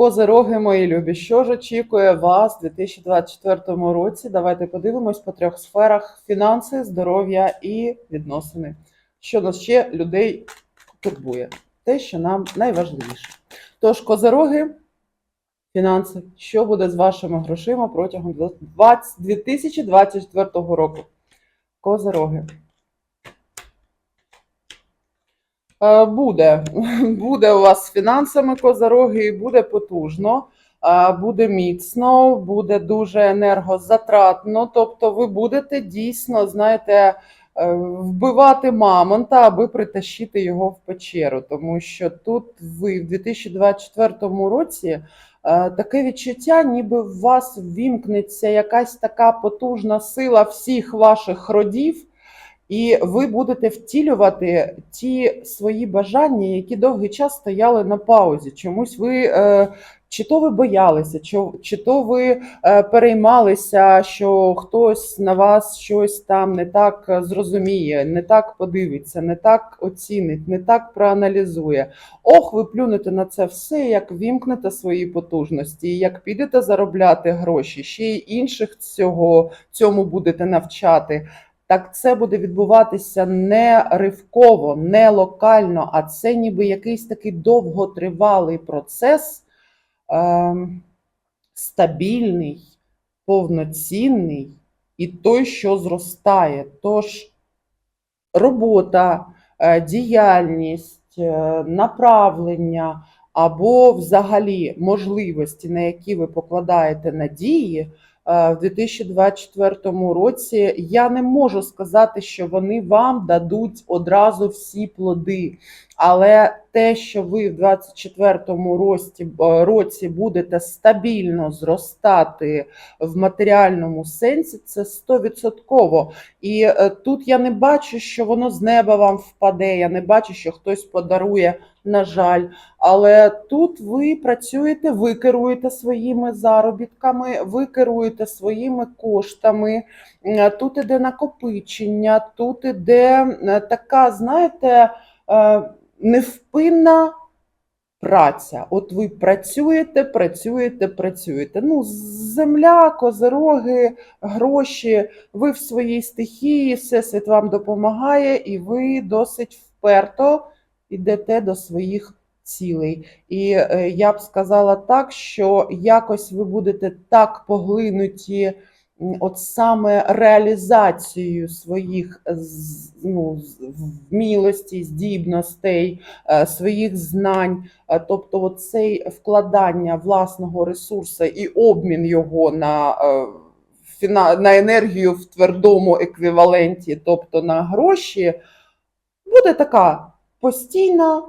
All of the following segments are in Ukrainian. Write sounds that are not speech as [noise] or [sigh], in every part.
Козироги мої любі, що ж очікує вас у 2024 році? Давайте подивимось по трьох сферах: фінанси, здоров'я і відносини. Що нас ще людей турбує? Те, що нам найважливіше. Тож, козироги, фінанси, що буде з вашими грошима протягом 2024 року? Козироги. Е, Буде. [laughs] Буде у вас з фінансами козороги, і буде потужно, е, буде міцно, буде дуже енергозатратно. Тобто ви будете дійсно, знаєте, е, вбивати мамонта, аби притащити його в печеру. Тому що тут ви в 2024 році е, таке відчуття, ніби в вас ввімкнеться якась така потужна сила всіх ваших родів. І ви будете втілювати ті свої бажання, які довгий час стояли на паузі. Чомусь ви е, чи то ви боялися, чи, то ви е, переймалися, що хтось на вас щось там не так е, зрозуміє, не так подивиться, не так оцінить, не так проаналізує. Ох, ви плюнете на це все, як вімкнете свої потужності, як підете заробляти гроші, ще й інших цього цьому будете навчати так це буде відбуватися не ривково, не локально, а це ніби якийсь такий довготривалий процес, е, стабільний, повноцінний і той, що зростає. Тож робота, е, діяльність, е, направлення або взагалі можливості, на які ви покладаєте надії. Е, В 2024 році я не можу сказати, що вони вам дадуть одразу всі плоди, але те, що ви в 2024 році, е, році будете стабільно зростати в матеріальному сенсі, це 100%. І е, тут я не бачу, що воно з неба вам впаде. Я не бачу, що хтось подарує, на жаль. Але тут ви працюєте, ви керуєте своїми заробітками, ви керуєте своїми коштами. Е, Тут іде накопичення, тут іде така, знаєте, невпинна праця. От ви працюєте, працюєте, працюєте. Ну, земля, козероги, гроші, ви в своїй стихії, всесвіт вам допомагає, і ви досить вперто йдете до своїх цілей. І е, я б сказала так, що якось ви будете так поглинуті. От саме реалізацією своїх ну, вмілостей, здібностей, е, своїх знань, Е, тобто цей вкладання власного ресурсу і обмін його на, е, на енергію в твердому еквіваленті, тобто на гроші, буде така постійна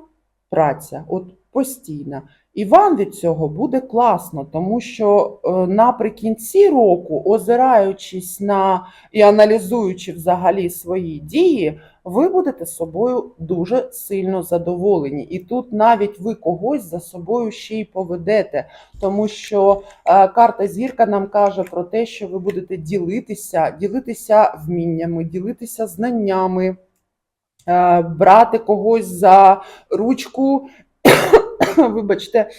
праця, от постійна. І вам від цього буде класно, тому що е, наприкінці року, озираючись на і аналізуючи взагалі свої дії, ви будете собою дуже сильно задоволені. І тут навіть ви когось за собою ще й поведете, тому що е, карта зірка нам каже про те, що ви будете ділитися, ділитися вміннями, ділитися знаннями, е, брати когось за ручку, [clears throat] вибачте,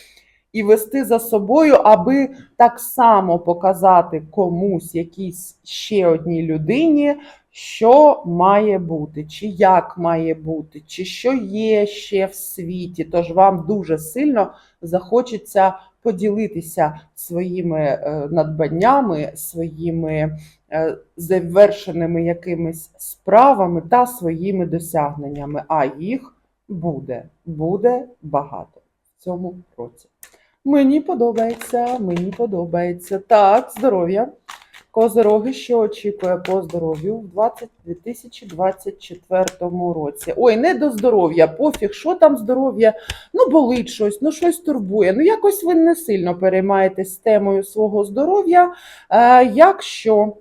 і вести за собою, аби так само показати комусь, якійсь ще одній людині, що має бути, чи як має бути, чи що є ще в світі. Тож вам дуже сильно захочеться поділитися своїми е, надбаннями, своїми е, завершеними якимись справами та своїми досягненнями. А їх буде, буде багато цьому році. Мені подобається, мені подобається. Так, здоров'я. Козироги, що очікує по здоров'ю в 2024 році. Ой, не до здоров'я, пофіг, що там здоров'я, ну болить щось, ну щось турбує. Ну якось ви не сильно переймаєтесь темою свого здоров'я. Е, якщо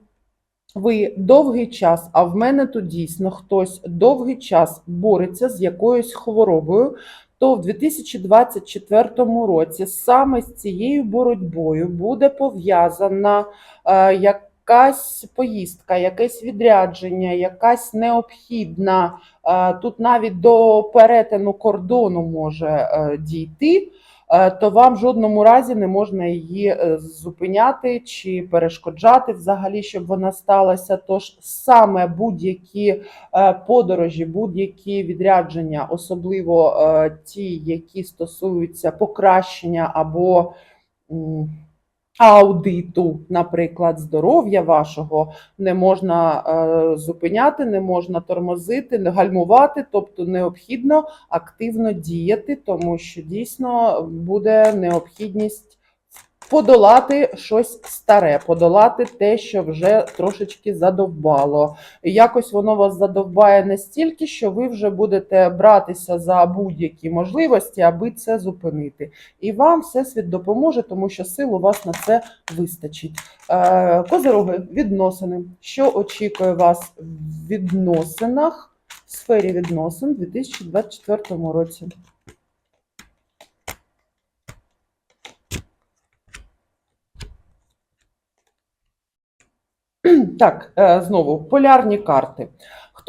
ви довгий час, а в мене тут дійсно хтось довгий час бореться з якоюсь хворобою, то в 2024 році саме з цією боротьбою буде пов'язана е, якась поїздка, якесь відрядження, якась необхідна, е, тут навіть до перетину кордону може е, дійти. Е, то вам в жодному разі не можна її е, зупиняти чи перешкоджати взагалі, щоб вона сталася. Тож саме будь-які е, подорожі, будь-які відрядження, особливо ті, які стосуються покращення або аудиту, наприклад, здоров'я вашого, не можна е, зупиняти, не можна тормозити, не гальмувати, тобто необхідно активно діяти, тому що дійсно буде необхідність подолати щось старе, подолати те, що вже трошечки задовбало. Якось воно вас задовбає настільки, що ви вже будете братися за будь-які можливості, аби це зупинити. І вам всесвіт допоможе, тому що сил у вас на це вистачить. Е, Козироги, відносини. Що очікує вас в відносинах, в сфері відносин у 2024 році? Так, е, знову полярні карти.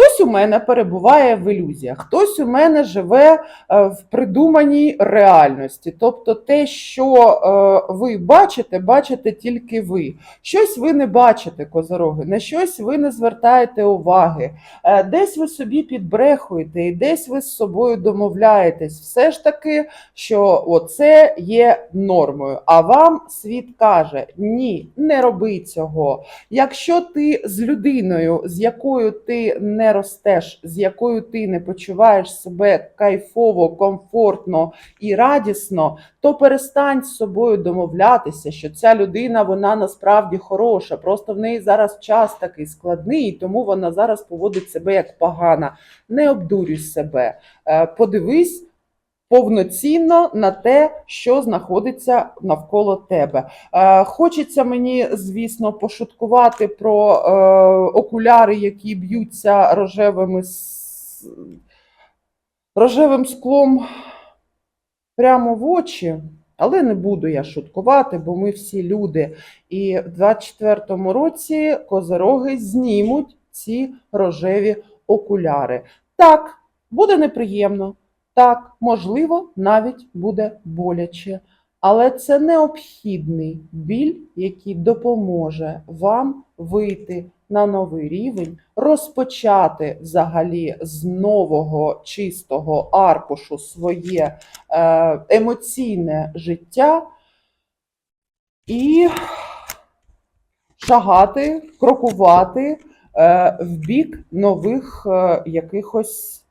Хтось у мене перебуває в ілюзіях, хтось у мене живе е, в придуманій реальності. Тобто те, що е, ви бачите, бачите тільки ви. Щось ви не бачите, козороги, на щось ви не звертаєте уваги. Е, Десь ви собі підбрехуєте, і десь ви з собою домовляєтесь. Все ж таки, що оце є нормою. А вам світ каже: ні, не роби цього. Якщо ти з людиною, з якою ти не ростеш, з якою ти не почуваєш себе кайфово, комфортно і радісно, то перестань з собою домовлятися, що ця людина вона насправді хороша. Просто в неї зараз час такий складний, тому вона зараз поводить себе як погана. Не обдурюй себе. Е, Подивись. Повноцінно на те, що знаходиться навколо тебе. Е, хочеться мені, звісно, пошуткувати про е, окуляри, які б'ються рожевими рожевим склом прямо в очі. Але не буду я шуткувати, бо ми всі люди. І в 24-му році козероги знімуть ці рожеві окуляри. Так, буде неприємно. Так, можливо, навіть буде боляче. Але це необхідний біль, який допоможе вам вийти на новий рівень, розпочати взагалі з нового чистого аркушу своє е, емоційне життя і шагати, крокувати е, в бік нових е, якихось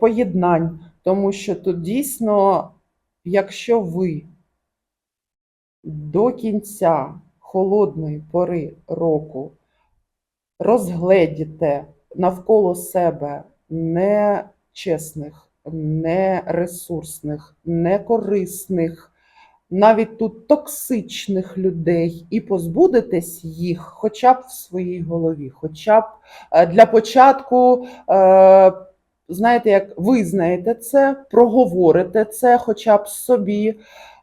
поєднань. Тому що тут дійсно, якщо ви до кінця холодної пори року розгледіте навколо себе нечесних, нересурсних, некорисних, навіть тут токсичних людей і позбудетесь їх хоча б в своїй голові, хоча б е, для початку. Знаєте, як визнаєте це, проговорите це хоча б собі,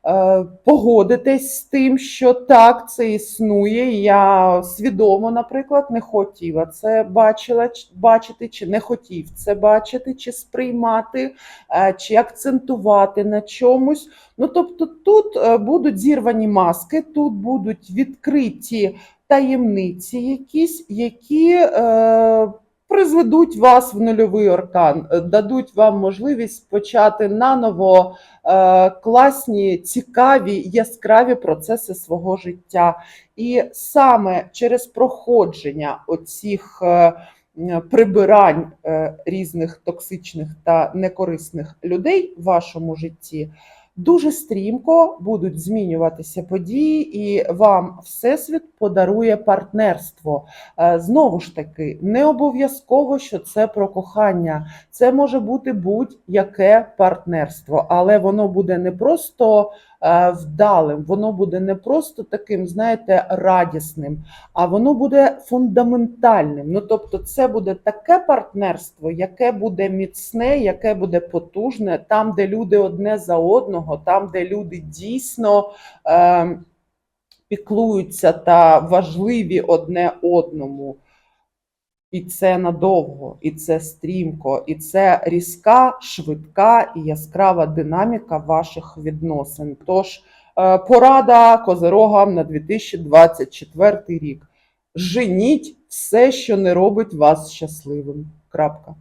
е, погодитесь з тим, що так, це існує. Я свідомо, наприклад, не хотіла це бачила, бачити, чи не хотів це бачити, чи сприймати, е, чи акцентувати на чомусь. Ну, тобто, тут е, будуть зірвані маски, тут будуть відкриті таємниці якісь, які. Е, призведуть вас в нульовий аркан, е, дадуть вам можливість почати наново е, класні, цікаві, яскраві процеси свого життя. І саме через проходження оцих е, прибирань різних токсичних та некорисних людей в вашому житті. Дуже стрімко будуть змінюватися події, і вам Всесвіт подарує партнерство. Е, Знову ж таки, не обов'язково, що це про кохання. Це може бути будь-яке партнерство, але воно буде не просто вдалим, воно буде не просто таким, знаєте, радісним, а воно буде фундаментальним. Ну тобто, це буде таке партнерство, яке буде міцне, яке буде потужне, там, де люди одне за одного, там, де люди дійсно. Е, піклуються та важливі одне одному. І це надовго, і це стрімко, і це різка, швидка і яскрава динаміка ваших відносин. Тож е, порада козирогам на 2024 рік. Женіть все, що не робить вас щасливим. Крапка.